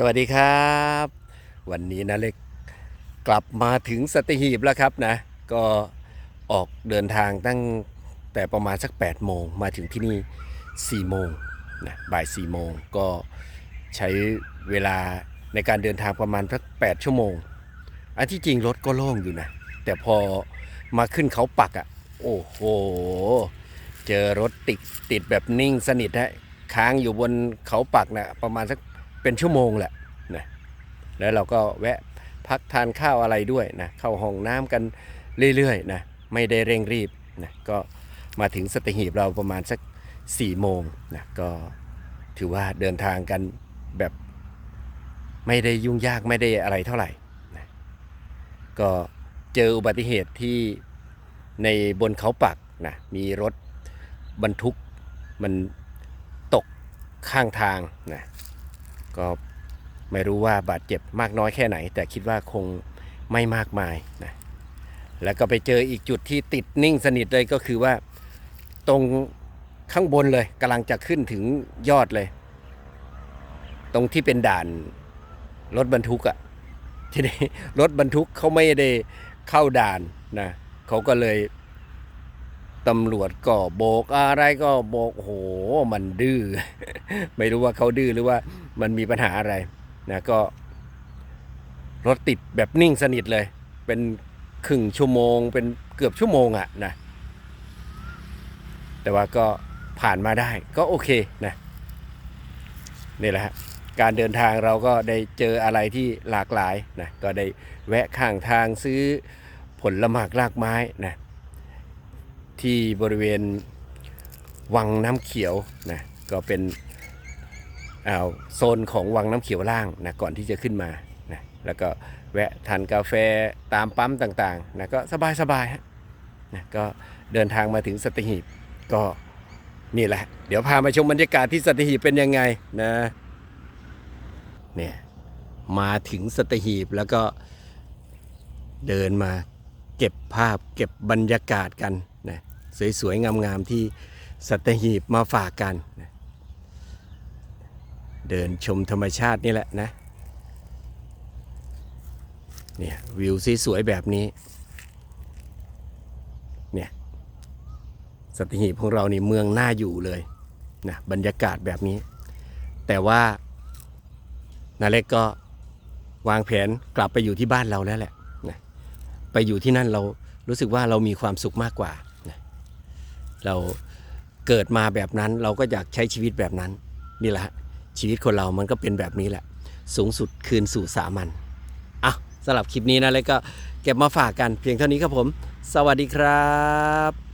สวัสดีครับ วันนี้นะเล็กกลับมาถึงสตีหีบแล้วครับนะ ก็ออกเดินทางตั้งแต่ประมาณสัก 8 โมงมาถึงที่นี่ 4 โมงนะบ่าย 4 โมงก็ใช้เวลาในการเดินทางประมาณสัก 8 ชั่วโมง อันที่จริงรถก็โล่งอยู่นะ แต่พอมาขึ้นเขาปักอะ่ะ โอ้โห เจอรถติดติดแบบนิ่งสนิทฮะค้างอยู่บนเขาปักนะประมาณสัก เป็นชั่วโมงแหละนะแล้วเราก็แวะพักทานข้าวอะไรด้วยนะเข้าห้องน้ำกันเรื่อยๆนะไม่ได้เร่งรีบนะก็มาถึงสตหีบเราประมาณสัก4ี่โมงนะก็ถือว่าเดินทางกันแบบไม่ได้ยุ่งยากไม่ได้อะไรเท่าไหร่นะก็เจออุบัติเหตุที่ในบนเขาปักนะมีรถบรรทุกมันตกข้างทางนะ ก็ไม่รู้ว่าบาดเจ็บมากน้อยแค่ไหน แต่คิดว่าคงไม่มากมายนะแล้วก็ไปเจออีกจุดที่ติดนิ่งสนิทเลยก็คือว่าตรงข้างบนเลยกำลังจะขึ้นถึงยอดเลย ตรงที่เป็นด่านรถบรรทุกอะ่ะทีนี้รถบรรทุกเขาไม่ได้เข้าด่านนะเขาก็เลย ตำรวจก็โบกอะไรก็โบกโหมันดื้อ ไม่รู้ว่าเขาดื้อหรือว่ามันมีปัญหาอะไรนะก็รถติดแบบนิ่งสนิทเลย เป็นครึ่งชั่วโมง เป็นเกือบชั่วโมงอะนะแต่ว่าก็ผ่านมาได้ก็โอเคนะนี่แหละฮะการเดินทางเราก็ได้เจออะไรที่หลากหลายนะก็ได้แวะข้างทางซื้อผลละหมากรากไม้นะ ที่บริเวณวังน้ำเขียวนะก็เป็นโซนของวังน้ำเขียวล่างนะก่อนที่จะขึ้นมานะแล้วก็แวะทานกาแฟตามปั๊มต่างๆนะก็สบายๆฮะนะก็เดินทางมาถึงสตหีบก็นี่แหละ เดี๋ยวพามาชมบรรยากาศที่สัตหีบเป็นยังไงนะเนี่ยมาถึงสัตหีบแล้วก็เดินมา เก็บภาพเก็บบรรยากาศกันนะสวยๆ งามๆ ที่สัตหีบมาฝากกันนะเดินชมธรรมชาตินี่แหละนะเนี่ยวิวสวยๆแบบนี้เนี่ยสัตหีบของเรานี่เมืองน่าอยู่เลยนะบรรยากาศแบบนี้ แต่ว่านาเล็กก็วางแผนกลับไปอยู่ที่บ้านเราแล้วแหละนะ ไปอยู่ที่นั่นเรารู้สึกว่าเรามีความสุขมากกว่า เราเกิดมาแบบนั้นเราก็อยากใช้ชีวิตแบบนั้นนี่แหละชีวิตคนเรามันก็เป็นแบบนี้แหละ สูงสุดคืนสู่สามัญอะสำหรับคลิปนี้นะเล็กก็เก็บมาฝากกันเพียงเท่านี้ครับผม สวัสดีครับ